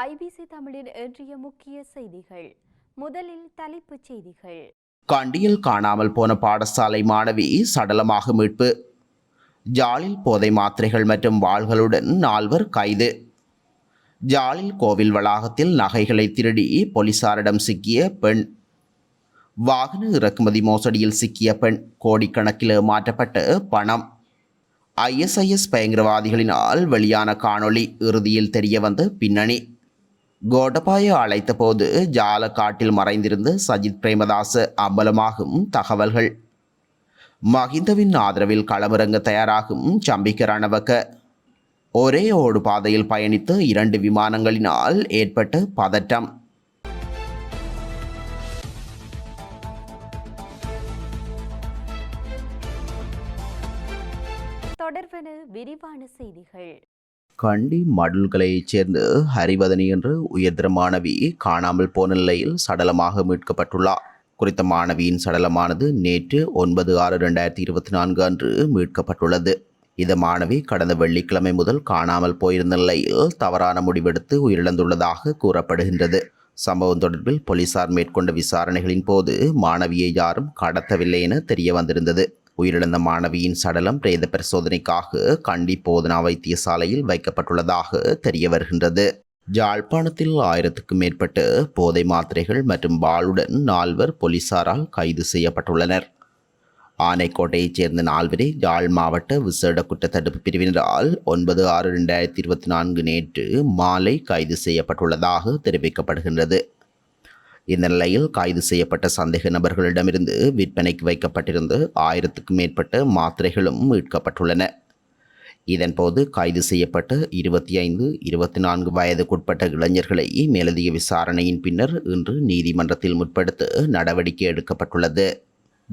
IBC தமிழின் இன்றைய முக்கிய செய்திகள். முதலில் தலைப்புச் செய்திகள். கண்டியில் காணாமல் போன பாடசாலை மாணவி சடலமாக மீட்பு. ஜாலில் போதை மாத்திரைகள் மற்றும் வாள்களுடன் நால்வர் கைது. ஜாலில் கோவில் வளாகத்தில் நகைகளை திருடி போலீசாரிடம் சிக்கிய பெண். வாகன இறக்குமதி மோசடியில் சிக்கிய பெண் கோடிக்கணக்கில் ஏமாற்றப்பட்ட பணம். ஐஎஸ்ஐஎஸ் பயங்கரவாதிகளினால் வெளியான காணொளி இறுதியில் தெரிய வந்த பின்னணி. கோடபாய அழைத்தபோது ஜாலக்காட்டில் மறைந்திருந்த மறைந்திருந்து சஜித் பிரேமதாச அம்பலமாகும் தகவல்கள். மகிந்தவின் ஆதரவில் களமிறங்க தயாராகும் சம்பிக்க ரணவக்க ஒரே ஓடு பாதையில் பயணித்த இரண்டு விமானங்களினால் ஏற்பட்ட பதட்டம். தொடர்பான விரிவான செய்திகள். கண்டி மடல்களைச் சேர்ந்த ஹரிவதனி என்ற உயர்திர மாணவி காணாமல் போன நிலையில் சடலமாக மீட்கப்பட்டுள்ளார் குறித்த மாணவியின் சடலமானது நேற்று ஒன்பது ஆறு ரெண்டாயிரத்தி இருபத்தி நான்கு அன்று மீட்கப்பட்டுள்ளது. இந்த மாணவி கடந்த வெள்ளிக்கிழமை முதல் காணாமல் போயிருந்த நிலையில் தவறான முடிவெடுத்து உயிரிழந்துள்ளதாக கூறப்படுகின்றது. சம்பவம் தொடர்பில் போலீசார் மேற்கொண்ட விசாரணைகளின் போது மாணவியை யாரும் கடத்தவில்லை என தெரிய வந்திருந்தது. உயிரிழந்த மாணவியின் சடலம் பிரேத பரிசோதனைக்காக கண்டி போதனா வைத்தியசாலையில் வைக்கப்பட்டுள்ளதாக தெரிய வருகின்றது. ஜாழ்ப்பாணத்தில் ஆயிரத்துக்கும் மேற்பட்டு போதை மாத்திரைகள் மற்றும் பாலுடன் நால்வர் போலீசாரால் கைது செய்யப்பட்டுள்ளனர். ஆனைக்கோட்டையைச் சேர்ந்த நால்வரே யாழ் மாவட்ட விசேட குற்றத்தடுப்பு பிரிவினரால் ஒன்பது ஆறு ரெண்டாயிரத்தி இருபத்தி நான்கு நேற்று மாலை கைது செய்யப்பட்டுள்ளதாக தெரிவிக்கப்படுகின்றது. இந்த நிலையில் கைது செய்யப்பட்ட சந்தேக நபர்களிடமிருந்து விற்பனைக்கு வைக்கப்பட்டிருந்த ஆயிரத்துக்கும் மேற்பட்ட மாத்திரைகளும் மீட்கப்பட்டுள்ளன. இதன்போது கைது செய்யப்பட்ட இருபத்தி ஐந்து இருபத்தி நான்கு வயதுக்குட்பட்ட இளைஞர்களை மேலதிக விசாரணையின் பின்னர் இன்று நீதிமன்றத்தில் முற்படுத்த நடவடிக்கை எடுக்கப்பட்டுள்ளது.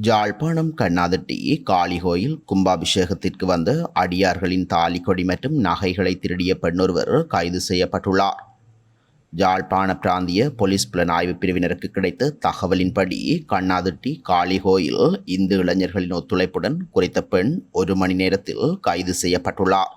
ஜாழ்ப்பாணம் கண்ணாதட்டி காளிகோயில் கும்பாபிஷேகத்திற்கு வந்த அடியார்களின் தாலிக்கொடி மற்றும் நகைகளை திருடிய பெண்ணொருவர் கைது செய்யப்பட்டுள்ளார். யாழ்ப்பாண பிராந்திய போலீஸ் புலனாய்வு பிரிவினருக்கு கிடைத்த தகவலின்படி கண்ணாதிட்டி காளிகோயில் இந்து இளைஞர்களின் ஒத்துழைப்புடன் குறித்த பெண் ஒரு மணி நேரத்தில் கைது செய்யப்பட்டுள்ளார்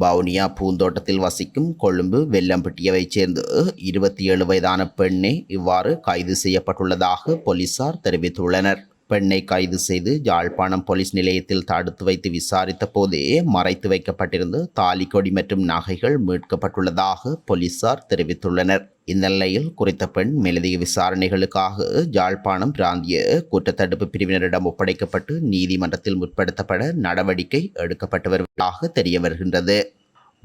பவுனியா பூந்தோட்டத்தில் வசிக்கும் கொழும்பு வெள்ளம்பட்டியவைச் சேர்ந்த இருபத்தி ஏழு வயதான பெண்ணே இவ்வாறு கைது செய்யப்பட்டுள்ளதாக போலீசார் தெரிவித்துள்ளனர். பெண்ணை கைது செய்து யாழ்ப்பாணம் போலீஸ் நிலையத்தில் தடுத்து வைத்து விசாரித்த போதே மறைத்து வைக்கப்பட்டிருந்த தாலிக்கொடி மற்றும் நகைகள் மீட்கப்பட்டுள்ளதாக போலீசார் தெரிவித்துள்ளனர். இந்நிலையில் குறித்த பெண் மேலதிக விசாரணைகளுக்காக யாழ்ப்பாணம் பிராந்திய குற்றத்தடுப்பு பிரிவினரிடம் ஒப்படைக்கப்பட்டு நீதிமன்றத்தில் முற்படுத்தப்பட நடவடிக்கை எடுக்கப்பட்டு வருவதாக தெரிய வருகின்றது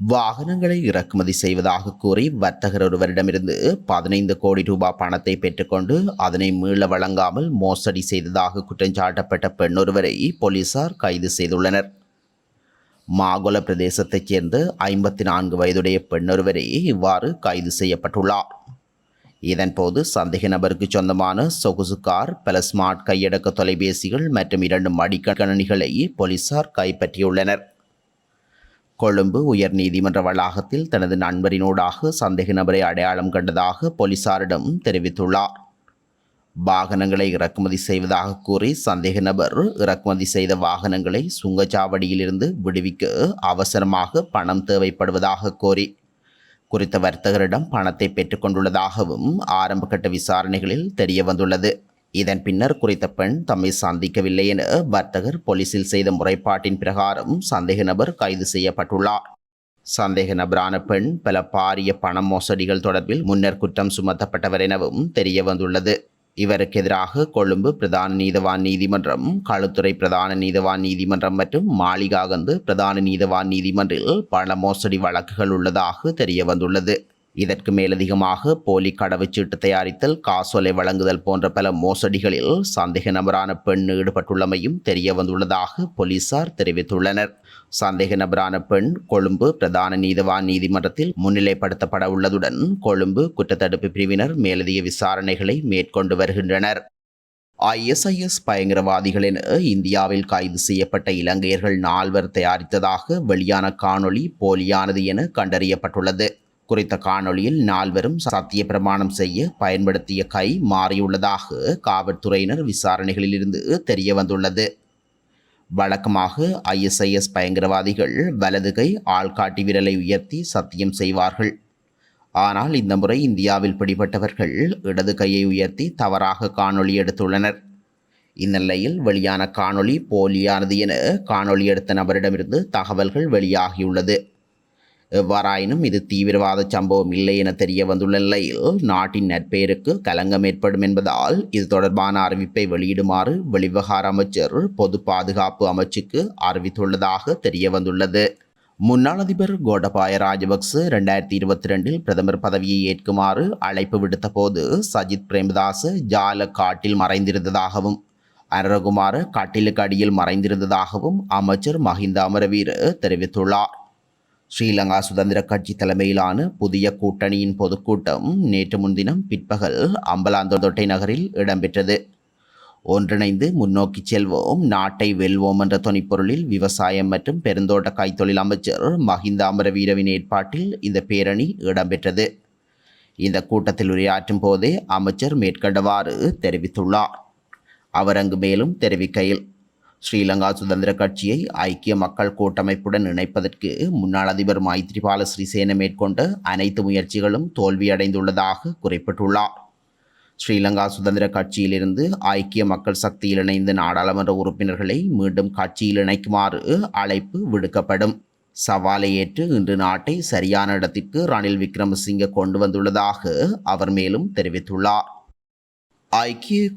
வாகனங்களை இறக்குமதி செய்வதாக கூறி வர்த்தகர் ஒருவரிடமிருந்து பதினைந்து கோடி ரூபாய் பணத்தை பெற்றுக்கொண்டு அதனை மீள வழங்காமல் மோசடி செய்ததாக குற்றஞ்சாட்டப்பட்ட பெண்ணொருவரை போலீசார் கைது செய்துள்ளனர். மாகொல பிரதேசத்தைச் சேர்ந்த ஐம்பத்தி நான்கு வயதுடைய பெண்ணொருவரை இவ்வாறு கைது செய்யப்பட்டுள்ளார். இதன்போது சந்தேக நபருக்கு சொந்தமான சொகுசு கார் பல ஸ்மார்ட் கையடக்க தொலைபேசிகள் மற்றும் இரண்டு மடிக்கணினிகளை போலீசார் கைப்பற்றியுள்ளனர். கொழும்பு உயர் நீதிமன்ற வளாகத்தில் தனது நண்பரினூடாக சந்தேக நபரை அடையாளம் கண்டதாக போலீசாரிடம் தெரிவித்துள்ளார். வாகனங்களை இறக்குமதி செய்வதாக கூறி சந்தேக நபர் இறக்குமதி செய்த வாகனங்களை சுங்கச்சாவடியிலிருந்து விடுவிக்க அவசரமாக பணம் தேவைப்படுவதாக கோரி குறித்த வர்த்தகரிடம் பணத்தை பெற்றுக்கொண்டுள்ளதாகவும் ஆரம்பகட்ட விசாரணைகளில் தெரிய வந்துள்ளது இதன் பின்னர் குறித்த பெண் தம்மை சந்திக்கவில்லை என வர்த்தகர் போலீசில் செய்த முறைப்பாட்டின் பிரகாரம் சந்தேக நபர் கைது செய்யப்பட்டுள்ளார். சந்தேக நபரான பெண் பல பாரிய பண மோசடிகள் தொடர்பில் முன்னர் குற்றம் சுமத்தப்பட்டவர் எனவும் தெரிய வந்துள்ளது. இவருக்கு எதிராக கொழும்பு பிரதான நீதவான் நீதிமன்றம் களுத்துறை பிரதான நீதவான் நீதிமன்றம் மற்றும் மாளிகாகந்து பிரதான நீதவான் நீதிமன்றில் பண மோசடி வழக்குகள் உள்ளதாக தெரிய வந்துள்ளது. இதற்கு மேலதிகமாக போலி கடவுச்சீட்டு தயாரித்தல் காசோலை வழங்குதல் போன்ற பல மோசடிகளில் சந்தேக நபரான பெண் ஈடுபட்டுள்ளமையும் தெரிய வந்துள்ளதாக போலீசார் தெரிவித்துள்ளனர். சந்தேக நபரான பெண் கொழும்பு பிரதான நீதவான் நீதிமன்றத்தில் முன்னிலைப்படுத்தப்பட உள்ளதுடன் கொழும்பு குற்றத்தடுப்பு பிரிவினர் மேலதிக விசாரணைகளை மேற்கொண்டு வருகின்றனர். ஐஎஸ்ஐஎஸ் பயங்கரவாதிகள் என இந்தியாவில் கைது செய்யப்பட்ட இலங்கையர்கள் நால்வர் தயாரித்ததாக வெளியான காணொளி போலியானது என கண்டறியப்பட்டுள்ளது. குறித்த காணொளியில் நால்வரும் சத்திய பிரமாணம் செய்ய பயன்படுத்திய கை மாறியுள்ளதாக காவல்துறையினர் விசாரணைகளிலிருந்து தெரிய வந்துள்ளது. வழக்கமாக ஐஎஸ்ஐஎஸ் பயங்கரவாதிகள் வலது கை ஆள்காட்டி விரலை உயர்த்தி சத்தியம் செய்வார்கள். ஆனால் இந்த முறை இந்தியாவில் பிடிபட்டவர்கள் இடது கையை உயர்த்தி தவறாக காணொளி எடுத்துள்ளனர். இந்நிலையில் வெளியான காணொளி போலியானது என காணொளி எடுத்த நபரிடமிருந்து தகவல்கள் வெளியாகியுள்ளது. எவ்வாறாயினும் இது தீவிரவாத சம்பவம் இல்லை என தெரிய வந்துள்ள நிலையில் நாட்டின் நற்பெயருக்கு களங்கம் ஏற்படும் என்பதால் இது தொடர்பான அறிவிப்பை வெளியிடுமாறு வெளிவகார அமைச்சர் பொது பாதுகாப்பு அமைச்சுக்கு அறிவித்துள்ளதாக தெரிய வந்துள்ளது. முன்னாள் அதிபர் கோடபாய ராஜபக்ச ரெண்டாயிரத்தி இருபத்தி ரெண்டில் பிரதமர் பதவியை ஏற்குமாறு அழைப்பு விடுத்த போது சஜித் பிரேமதாச ஜால காட்டில் மறைந்திருந்ததாகவும் அனரகுமார கட்டிலுக்கு அடியில் மறைந்திருந்ததாகவும் அமைச்சர் மஹிந்த அமரவீர தெரிவித்துள்ளார். ஸ்ரீலங்கா சுதந்திர கட்சி தலைமையிலான புதிய கூட்டணியின் பொதுக்கூட்டம் நேற்று முன்தினம் பிற்பகல் அம்பலாந்தொட்டை நகரில் இடம்பெற்றது. ஒன்றிணைந்து முன்னோக்கி செல்வோம் நாட்டை வெல்வோம் என்ற துணைப்பொருளில் விவசாயம் மற்றும் பெருந்தோட்ட கைத்தொழில் அமைச்சர் மஹிந்த அமரவீரவின் ஏற்பாட்டில் இந்த பேரணி இடம்பெற்றது. இந்த கூட்டத்தில் உரையாற்றும் போதே அமைச்சர் மேற்கண்டவாறு தெரிவித்துள்ளார். அவர் அங்கு மேலும் தெரிவிக்கையில் ஸ்ரீலங்கா சுதந்திர கட்சியை ஐக்கிய மக்கள் கூட்டமைப்புடன் இணைப்பதற்கு முன்னாள் அதிபர் மைத்ரிபால ஸ்ரீசேன மேற்கொண்ட அனைத்து முயற்சிகளும் தோல்வியடைந்துள்ளதாக குறிப்பிட்டுள்ளார். ஸ்ரீலங்கா சுதந்திர கட்சியிலிருந்து ஐக்கிய மக்கள் சக்தியில் இணைந்த நாடாளுமன்ற உறுப்பினர்களை மீண்டும் கட்சியில் இணைக்குமாறு அழைப்பு விடுக்கப்படும். சவாலை ஏற்று இன்று நாட்டை சரியான இடத்திற்கு ரணில் விக்ரமசிங்க கொண்டு வந்துள்ளதாக அவர் மேலும் தெரிவித்துள்ளார். ஐக்கிய